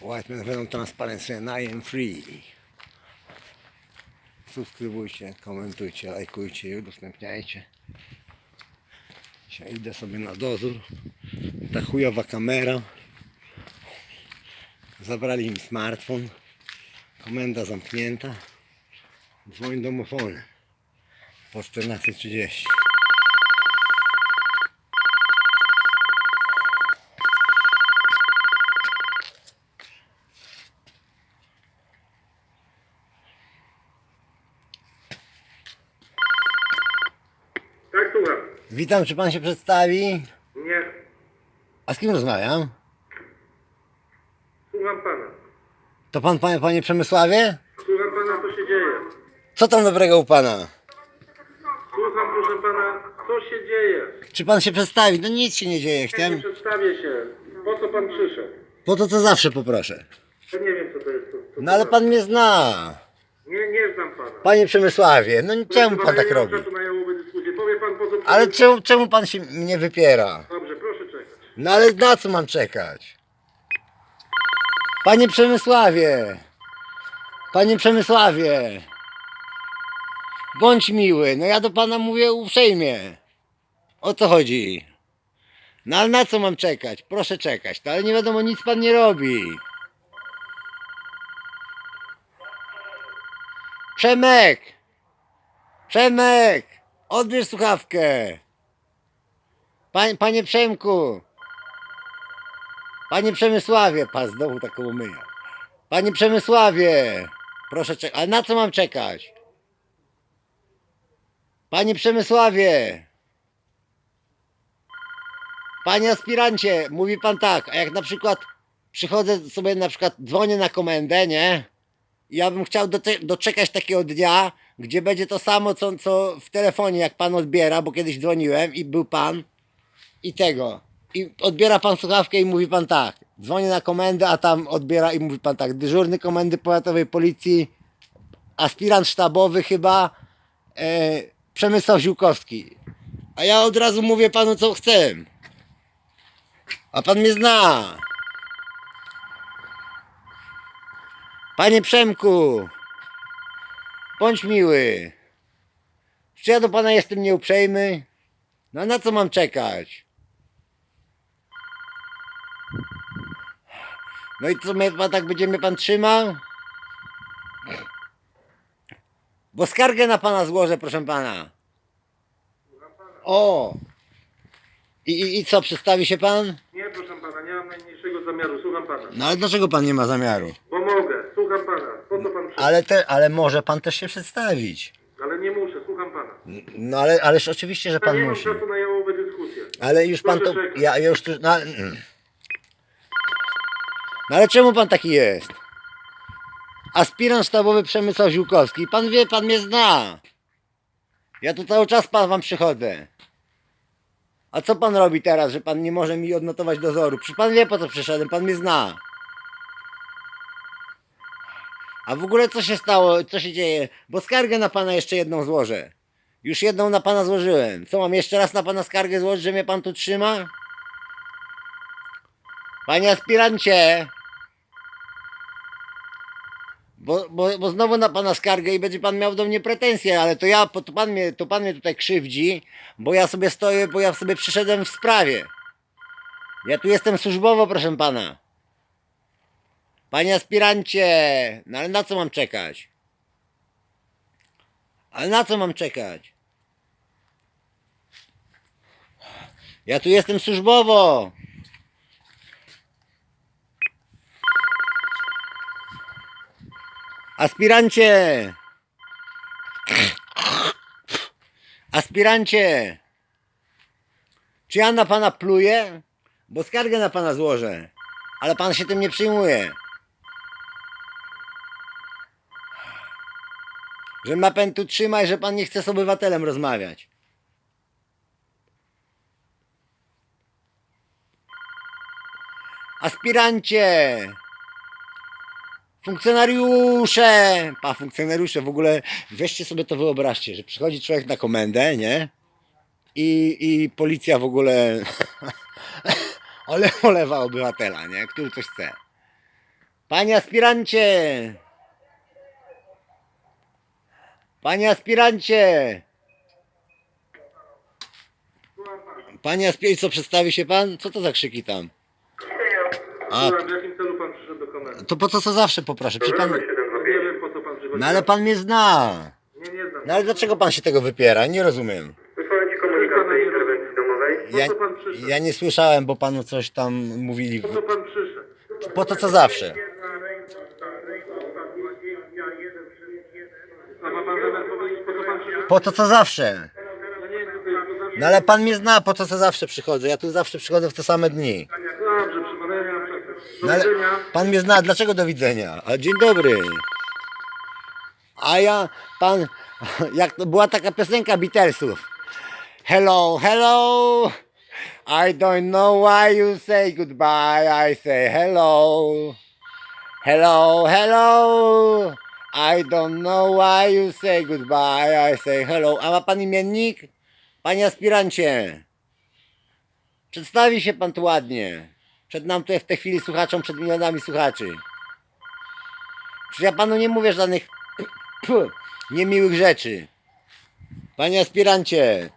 Whiteman Venom Transparency and I am free. Subskrybujcie, komentujcie, lajkujcie i udostępniajcie. Dzisiaj idę sobie na dozór. Ta chujowa kamera. Zabrali mi smartfon. Komenda zamknięta. Dzwoń domofonem. Po 14.30. Tak, słucham. Witam, czy pan się przedstawi? Nie. A z kim rozmawiam? Słucham pana. To pan, panie, panie Przemysławie? Słucham pana, co się dzieje. Co tam dobrego u pana? Słucham, proszę pana, co się dzieje. Czy pan się przedstawi? No nic się nie dzieje, Nie chciałem. przedstawię się. Po co pan przyszedł? Po to co zawsze poproszę. Ja nie wiem, co to jest. Co, co No ale to pan mnie zna. Nie, nie znam pana. Panie Przemysławie, no czemu pan tak ja nie robi? na jałową dyskusję. Powie pan, po co Ale czemu, czemu pan się mnie wypiera? Dobrze, proszę czekać. No ale na co mam czekać? Panie Przemysławie! Panie Przemysławie! Bądź miły, no ja do pana mówię uprzejmie. O co chodzi? No ale na co mam czekać? Proszę czekać, no ale nie wiadomo, nic pan nie robi. Przemek! Przemek! Odbierz słuchawkę! Panie, panie Przemku! Panie Przemysławie! Pan znowu taką myja. Panie Przemysławie! Proszę czekać. Ale na co mam czekać? Panie Przemysławie! Panie aspirancie, mówi pan tak, a jak na przykład przychodzę sobie na przykład dzwonię na komendę, nie? Ja bym chciał doczekać takiego dnia, gdzie będzie to samo, co, co w telefonie, jak pan odbiera, bo kiedyś dzwoniłem i był pan i tego. I odbiera pan słuchawkę i mówi pan tak. Dzwonię na komendę, a tam odbiera i mówi pan tak. Dyżurny komendy powiatowej policji, aspirant sztabowy chyba, e, Przemysław Ziółkowski. A ja od razu mówię panu, co chcę. A pan mnie zna. Panie Przemku, bądź miły. Czy ja do pana jestem nieuprzejmy? No na co mam czekać? No i co mnie pan tak będzie mnie pan trzymał? Bo skargę na pana złożę, proszę pana. O! I, i, I co, przedstawi się pan? Nie, proszę pana, nie mam najmniejszego zamiaru. Słucham pana. No ale dlaczego pan nie ma zamiaru? Bo mogę. Słucham pana. Po co pan przyszedł? Ale, te, ale może pan też się przedstawić. Ale nie muszę. Słucham pana. No ale, ależ oczywiście, że Ja pan nie mam musi. czasu na jałową dyskusję. Ale już pan to. Proszę czekać. Ja ja już tu. No, mm. no ale czemu pan taki jest? Aspirant sztabowy Przemysław Ziółkowski. Pan wie, pan mnie zna. Ja tu cały czas pan wam przychodzę. A co pan robi teraz, że pan nie może mi odnotować dozoru? Przecież pan wie po co przyszedłem, pan mnie zna. A w ogóle co się stało, co się dzieje? Bo skargę na pana jeszcze jedną złożę. Już jedną na pana złożyłem. Co mam jeszcze raz na pana skargę złożyć, że mnie pan tu trzyma? Panie aspirancie! Bo, bo, bo znowu na pana skargę i będzie pan miał do mnie pretensje, ale to ja, to pan mnie, to pan mnie tutaj krzywdzi, bo ja sobie stoję, bo ja sobie przyszedłem w sprawie. Ja tu jestem służbowo, proszę pana. Panie aspirancie, no ale na co mam czekać? Ale na co mam czekać? Ja tu jestem służbowo. Aspirancie! Aspirancie! Czy ja na pana pluję? Bo skargę na pana złożę. Ale pan się tym nie przyjmuje. Że ma pan tu trzymać, że pan nie chce z obywatelem rozmawiać. Aspirancie! Funkcjonariusze! Pa, funkcjonariusze, w ogóle weźcie sobie to wyobraźcie, że przychodzi człowiek na komendę, nie? I, i policja w ogóle ole, olewa obywatela, nie? Który coś chce. Panie aspirancie! Panie aspirancie! Panie aspirancie, co przedstawi się pan? Co to za krzyki tam? A, Słucham, w jakim celu pan przyszedł do komendy? to po co co zawsze poproszę? Przecież pan... Nie wiem po co pan przychodzi. No ale pan mnie zna. Nie, nie znam. No ale dlaczego pan się tego wypiera? Nie rozumiem. Wysłałem Ci komunikat do interwencji domowej. Ja, Po co pan przyszedł? ja nie słyszałem, bo panu coś tam mówili. Po co pan przyszedł? Po to co zawsze. A ma pan zamiar powiedzieć po to co zawsze. No ale pan mnie zna, po to co zawsze przychodzę. Ja tu zawsze przychodzę w te same dni. Dobrze. Do No ale widzenia. pan mnie zna, dlaczego do widzenia? A dzień dobry. A ja, pan, jak to była taka piosenka Beatlesów. Hello, hello. I don't know why you say goodbye. I say hello. Hello, hello. I don't know why you say goodbye. I say hello. A ma pan imiennik? Panie aspirancie. Przedstawi się pan tu ładnie. Przed nam tutaj w tej chwili słuchaczom, przed milionami słuchaczy. Przecież ja panu nie mówię żadnych niemiłych rzeczy. Panie aspirancie.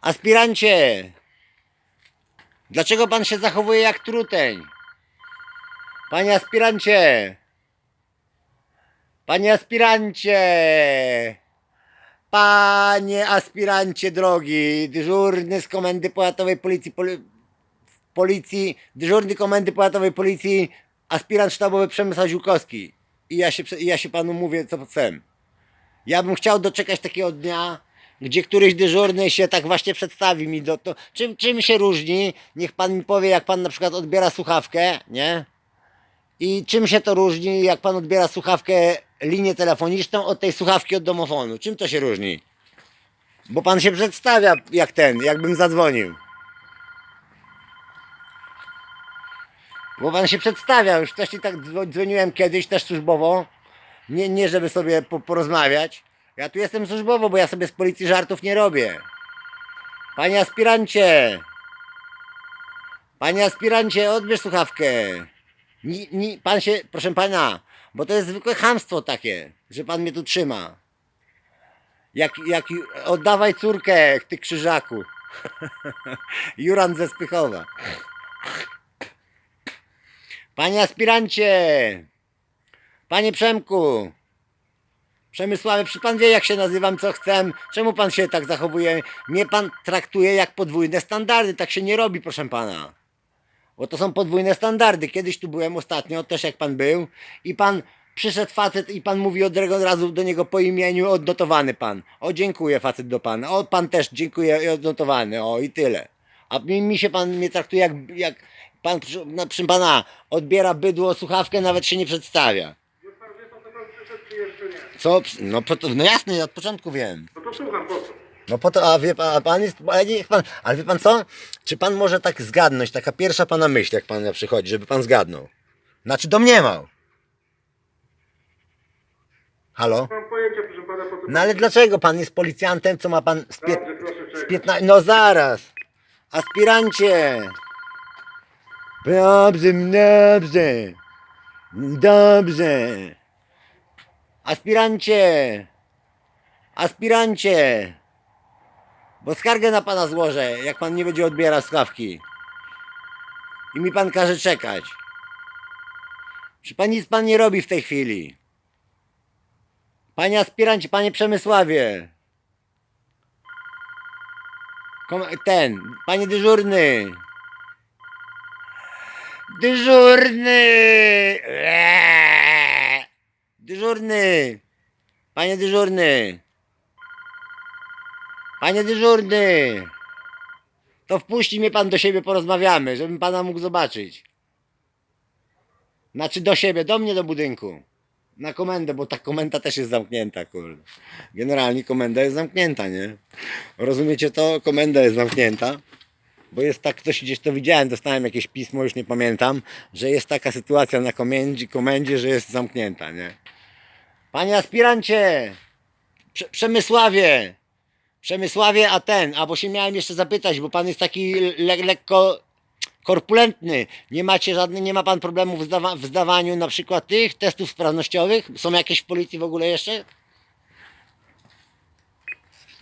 Aspirancie. Dlaczego pan się zachowuje jak truteń? Panie aspirancie. Panie aspirancie. Panie aspirancie drogi, dyżurny z komendy powiatowej policji, poli policji, dyżurny komendy powiatowej policji, aspirant sztabowy Przemysł Ziłkowski. I ja się, ja się panu mówię, co chcę. Ja bym chciał doczekać takiego dnia, gdzie któryś dyżurny się tak właśnie przedstawi mi. Do, to, czym, czym się różni? Niech pan mi powie, jak pan na przykład odbiera słuchawkę, nie? I czym się to różni, jak pan odbiera słuchawkę, linię telefoniczną od tej słuchawki od domofonu? Czym to się różni? Bo pan się przedstawia jak ten, jakbym zadzwonił. Bo pan się przedstawia, już wcześniej tak dzwo- dzwoniłem kiedyś też służbowo. Nie, nie żeby sobie po, porozmawiać. Ja tu jestem służbowo, bo ja sobie z policji żartów nie robię. Panie aspirancie! Panie aspirancie, odbierz słuchawkę. Ni, ni, pan się, proszę pana, bo to jest zwykłe chamstwo takie, że pan mnie tu trzyma. Jak, jak oddawaj córkę, ty krzyżaku. Juran ze Spychowa. Panie aspirancie! Panie Przemku! Przemysławie, czy pan wie jak się nazywam, co chcę? Czemu pan się tak zachowuje? Mnie pan traktuje jak podwójne standardy, tak się nie robi, proszę pana. Bo to są podwójne standardy. Kiedyś tu byłem ostatnio, też jak pan był, i pan przyszedł facet i pan mówi od od razu do niego po imieniu, odnotowany pan. O, dziękuję facet do pana. O, pan też dziękuję i odnotowany. O, i tyle. A mi, mi się pan mnie traktuje jak, jak pan, przy- na- proszę pana, odbiera bydło, słuchawkę, nawet się nie przedstawia. Już pan wie co pan przyszedł, czy jeszcze nie? Co? No, no jasne, ja od początku wiem. No to słucham, po co? No po to, a wie pan, a pan jest, ale niech pan, ale wie pan co? Czy pan może tak zgadnąć, taka pierwsza pana myśl, jak pan przychodzi, żeby pan zgadnął? Znaczy domniemał. Halo? Nie mam pojęcia, proszę pana, po co No ale dlaczego pan jest policjantem, co ma pan z, Dobrze, proszę z czekać. 15, no zaraz. Aspirancie. Dobrze, dobrze. Dobrze. Aspirancie. Aspirancie. Bo skargę na pana złożę, jak pan nie będzie odbierał słuchawki. I mi pan każe czekać. Czy pan nic pan nie robi w tej chwili? Panie aspirancie, panie Przemysławie. Ten, panie dyżurny. Dyżurny! Eee! Dyżurny! Panie dyżurny! Panie dyżurny! To wpuści mnie pan do siebie, porozmawiamy, żebym pana mógł zobaczyć. Znaczy do siebie, do mnie do budynku. Na komendę, bo ta komenda też jest zamknięta, kurde. Generalnie komenda jest zamknięta, nie? Rozumiecie to? Komenda jest zamknięta. Bo jest tak, ktoś gdzieś to widziałem, dostałem jakieś pismo, już nie pamiętam, że jest taka sytuacja na komendzie, komendzie że jest zamknięta, nie? Panie aspirancie! Prze Przemysławie! Przemysławie, a ten, a bo się miałem jeszcze zapytać, bo pan jest taki le lekko korpulentny. Nie macie żadnych, nie ma pan problemów w, zdawa- w zdawaniu na przykład tych testów sprawnościowych? Są jakieś w policji w ogóle jeszcze?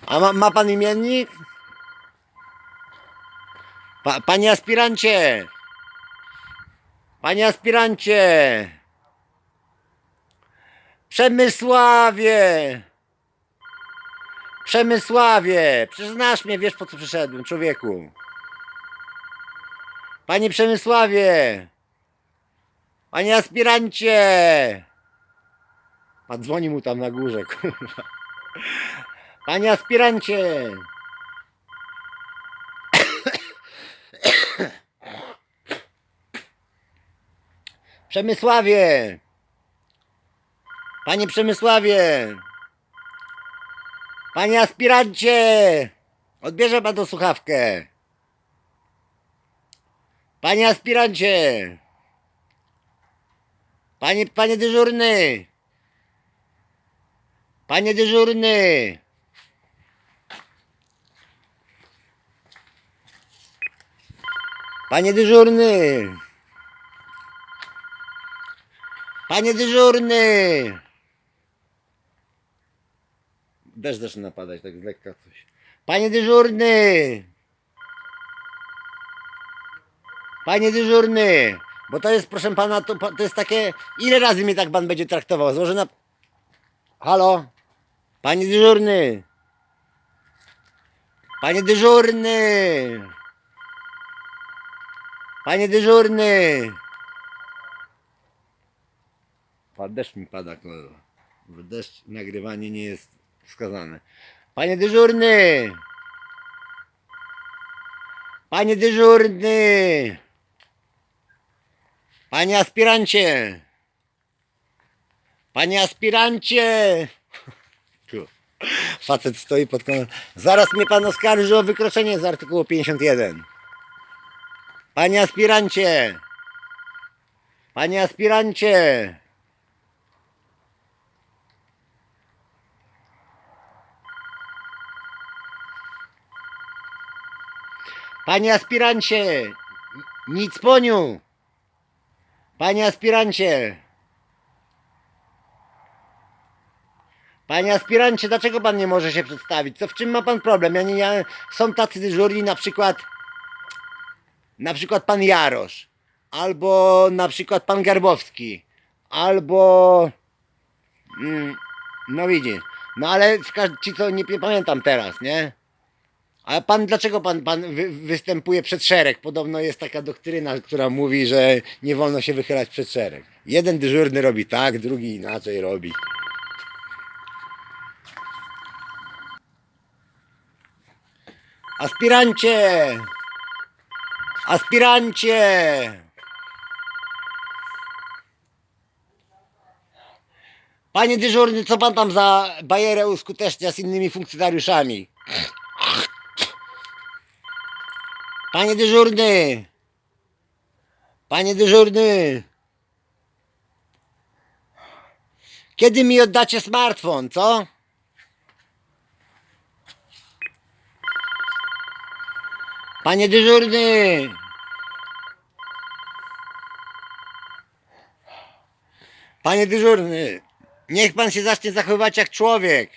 A ma, ma pan imiennik? Pa, panie aspirancie! Panie aspirancie! Przemysławie! Przemysławie! Przyznasz mnie, wiesz po co przyszedłem, człowieku. Panie Przemysławie! Panie aspirancie! Pan dzwoni mu tam na górze, kurwa. Panie aspirancie! Przemysławie! Panie Przemysławie! Panie aspirancie! Odbierze pan tą słuchawkę. Panie aspirancie! Panie, panie dyżurny! Panie dyżurny! Panie dyżurny! Panie dyżurny! Deszcz zaczyna padać, tak z lekka coś. Panie dyżurny! Panie dyżurny! Bo to jest, proszę pana, to, to jest takie... Ile razy mnie tak pan będzie traktował? Złożę na... Halo? Panie dyżurny! Panie dyżurny! Panie dyżurny! Pan deszcz mi pada. W deszcz nagrywanie nie jest wskazane. Panie dyżurny! Panie dyżurny! Panie aspirancie! Panie aspirancie! Facet stoi pod konem. Zaraz mnie pan oskarży o wykroczenie z artykułu 51. Panie aspirancie! Panie aspirancie! Panie aspirancie! Nic poniu! Panie aspirancie! Panie aspirancie, dlaczego pan nie może się przedstawić? Co w czym ma pan problem? Ja nie, ja, są tacy dyżurni, na przykład na przykład pan Jarosz, albo na przykład pan Garbowski, albo mm, no widzisz, no ale ci co nie, nie pamiętam teraz, nie? Ale pan, dlaczego pan, pan wy, występuje przed szereg? Podobno jest taka doktryna, która mówi, że nie wolno się wychylać przed szereg. Jeden dyżurny robi tak, drugi inaczej robi. Aspirancie! Aspirancie! Panie dyżurny, co pan tam za bajerę uskutecznia z innymi funkcjonariuszami? Panie dyżurny! Panie dyżurny! Kiedy mi oddacie smartfon, co? Panie dyżurny! Panie dyżurny, niech pan się zacznie zachowywać jak człowiek.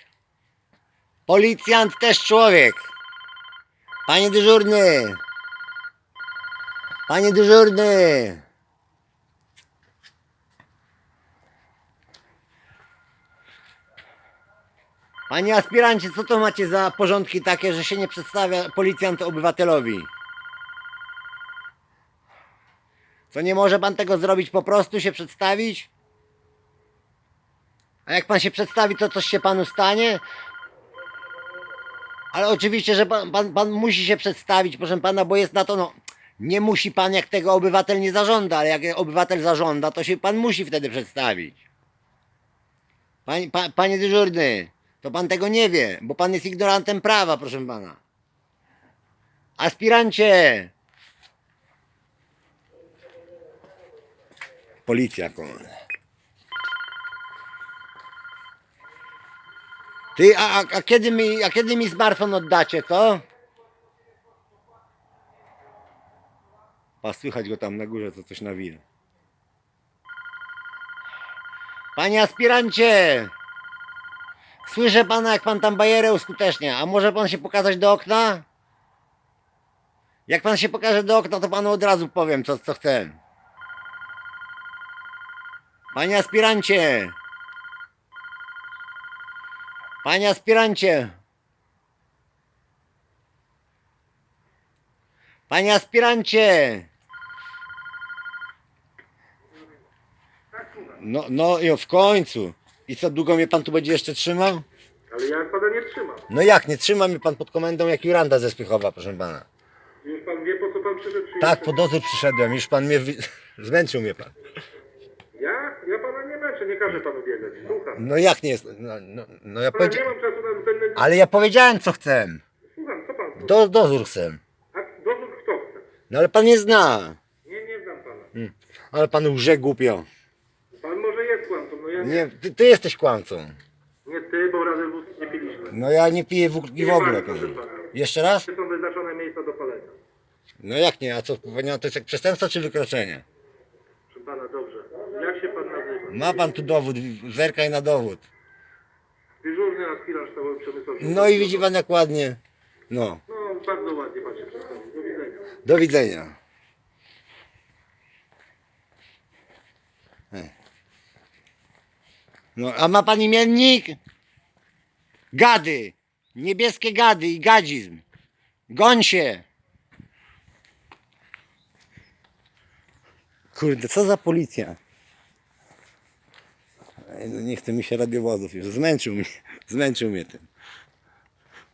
Policjant też człowiek. Panie dyżurny! Panie dyżurny! Panie aspirancie, co to macie za porządki takie, że się nie przedstawia policjant obywatelowi? Co nie może pan tego zrobić, po prostu się przedstawić? A jak pan się przedstawi, to coś się panu stanie? Ale oczywiście, że pan, pan, pan musi się przedstawić, proszę pana, bo jest na to, no, nie musi pan, jak tego obywatel nie zażąda, ale jak obywatel zażąda, to się pan musi wtedy przedstawić. Panie, pa, panie dyżurny, to pan tego nie wie, bo pan jest ignorantem prawa, proszę pana. Aspirancie! Policja, kochany. Ty, a, a, a, kiedy mi, a kiedy mi smartfon oddacie, co? Pa, słychać go tam na górze, co coś nawija. Panie aspirancie! Słyszę pana, jak pan tam bajerę uskutecznia. A może pan się pokazać do okna? Jak pan się pokaże do okna, to panu od razu powiem, co, co chcę. Panie aspirancie! Panie aspirancie! Panie aspirancie! No, no i w końcu. I co, długo mnie pan tu będzie jeszcze trzymał? Ale ja pana nie trzymam. No jak, nie trzyma mnie pan pod komendą jak Juranda ze Spychowa, proszę pana. Już pan wie, po co pan przyszedł? czy Tak, jeszcze- po dozór przyszedłem, już pan mnie, wy... zmęczył mnie pan. Ja? Ja pana nie męczę, nie każę panu biegać. Słucham. No jak nie jest, no, no, no ja nie powiedziałem, mam czasu na zbędne... ale ja powiedziałem co chcę. Słucham, co pan? Do, dozór chcę. A dowód kto chce? No ale pan nie zna. Nie, nie znam pana. Hmm. Ale pan łże głupio. Pan może jest kłamcą, no ja nie. Nie, ty, ty jesteś kłamcą. Nie ty, bo razem wódki nie piliśmy. No ja nie piję wódki w ogóle. proszę Pan. pana. Jeszcze raz? Są wyznaczone miejsca do palenia. No jak nie, a co, to jest jak przestępstwo czy wykroczenie? Proszę pana, dobrze. Jak się pan nazywa? Ma pan tu dowód, zerkaj na dowód. Dyżurny aspirant sztabowy przemysłowy. No i widzi pan jak ładnie. No, No, bardzo ładnie pan się przedstawił. Do widzenia. Do widzenia. No, a ma pan imiennik? Gady. Niebieskie gady i gadzizm. Goń się. Kurde, co za policja? Ej, no nie chce mi się radiowozów już. Zmęczył mnie. Zmęczył mnie ten.